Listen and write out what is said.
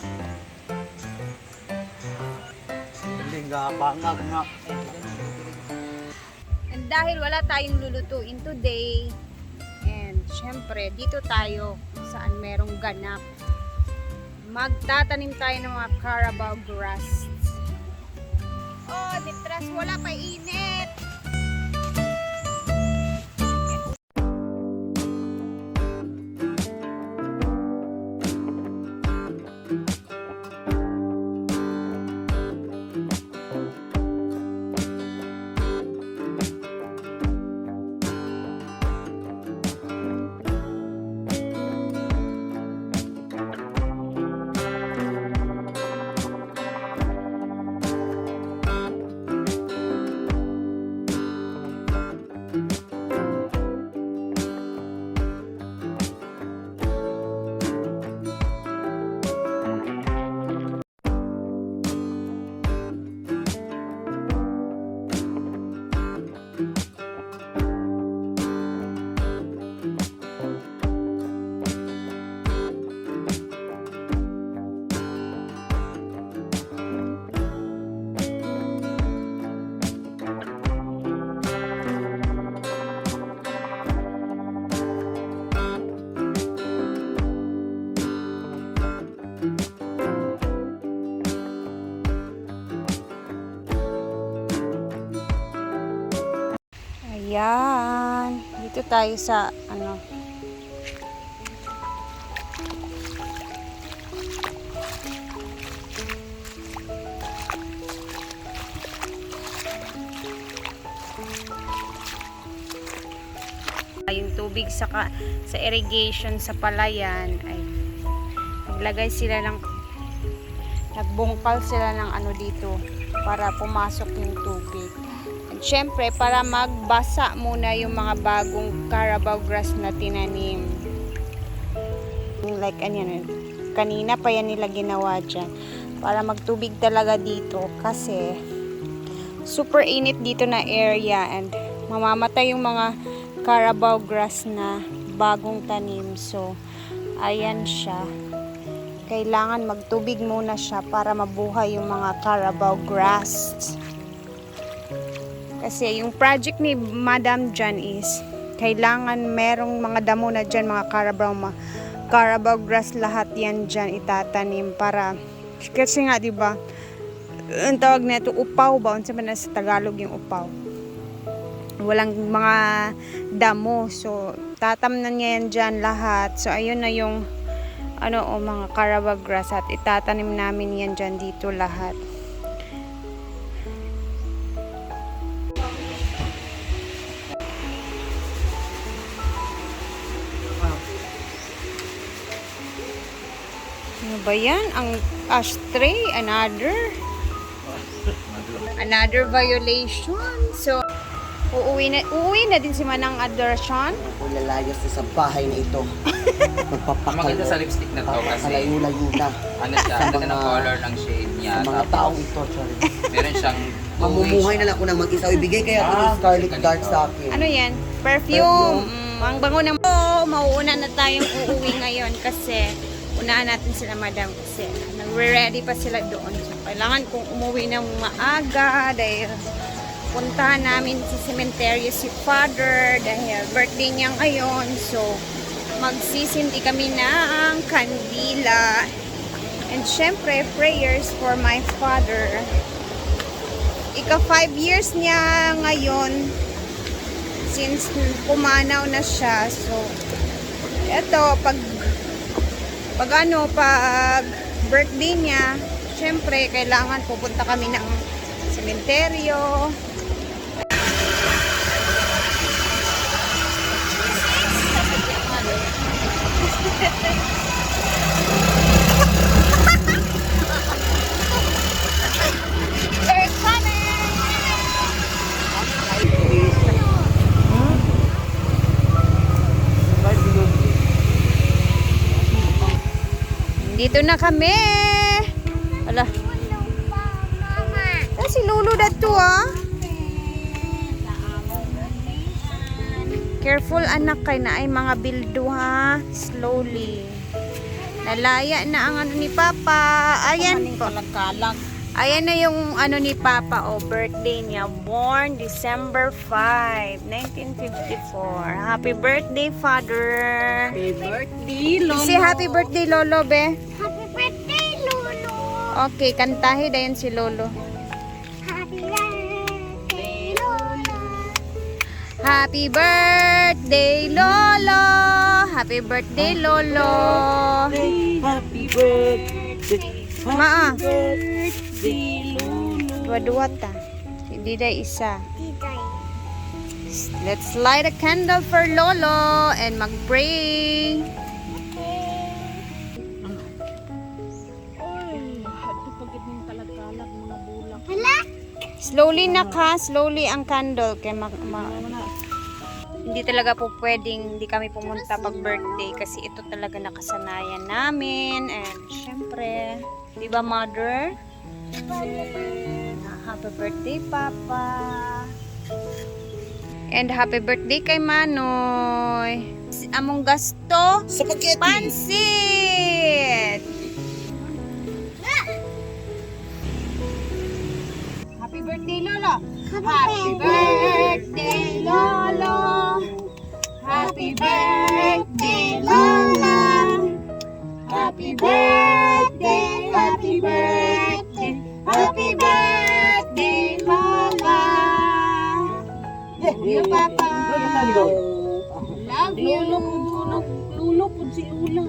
Na. Galing nga, bangag nga. And dahil wala tayong lulutuin today, and syempre, dito tayo saan merong ganap. Magtatanim tayo ng mga Carabao grass. Oh, litras, wala pa init. Tayo sa ano. Yung tubig sa ka, sa irrigation sa palayan ay naglagay sila ng nagbungkal sila ng ano dito para pumasok yung tubig. At syempre, para magbasa muna yung mga bagong Carabao grass na tinanim. Like, ano kanina pa yan nila ginawa dyan. Para magtubig talaga dito kasi super init dito na area and mamamatay yung mga Carabao grass na bagong tanim. So, ayan siya. Kailangan magtubig muna siya para mabuhay yung mga Carabao grass. Kasi yung project ni Madam Jan is kailangan merong mga damo na dyan, mga Carabao, ma Carabao grass lahat yan dyan itatanim para kasi nga 'di ba ang tawag nito upaw ba? Unsa man na sa Tagalog yung upaw? Walang mga damo. So tatamnan niya yan dyan lahat. So ayun na yung ano o mga Carabao grass at itatanim namin yan dyan dito lahat ba yan? Ang ashtray, another. Another violation. So, uuwi na, uuwi na din si Manang Adoration. Ako lalayas na sa bahay na ito. Ang Magpapakal. maganda sa lipstick na to kasi Kalayo-layo na. ano siya, ang ganda ng mga- color ng shade niya. Sa mga Tapos, taong ito, sorry. meron siyang Mamumuhay na lang ako ng mag-isa. Ibigay kaya ito ng Ah, Scarlet ganito. Dark sa akin. Ano yan? Perfume. Mm, ang bango ng... Oh, mauuna na tayong uuwi ngayon kasi unahan natin sila madam kasi nagre-ready pa sila doon. So, kailangan kong umuwi ng maaga dahil puntahan namin sa cemetery si father dahil birthday niya ngayon. So, magsisindi kami ng kandila. And syempre, prayers for my father. Ika 5 years niya ngayon since pumanaw na siya. So, eto, pag pag ano, pag birthday niya, syempre, kailangan pupunta kami ng sementeryo. They're Dito na kami. Ala. Ah, si Lulu dato ah. Careful anak kay na ay mga bildo ha. Slowly. Nalaya na ang ano ni Papa. Ayan po. Kalag-kalag. Ayan na yung ano ni Papa, oh, birthday niya. Born December 5, 1954. Happy birthday, Father. Happy birthday, Lolo. Say happy birthday, Lolo, be. Okay, kantahe dayon si Lolo. Happy birthday, Lolo! Happy birthday, Lolo. Happy birthday, Lolo. Happy birthday. Maa, dua-dua ta. Hindi da isa. Let's light a candle for Lolo and mag-pray. Slowly na ka, slowly ang candle kay mag, ma- hindi talaga po pwedeng hindi kami pumunta pag birthday kasi ito talaga nakasanayan namin and syempre, di ba mother? Happy birthday papa. And happy birthday kay Manoy. Among gasto, Spaghetti! pansit. Happy birthday, Lolo. Happy birthday, Lola. Happy birthday, happy birthday, happy birthday, Lola. Love you, Papa. Love you. Lulo po si Ula.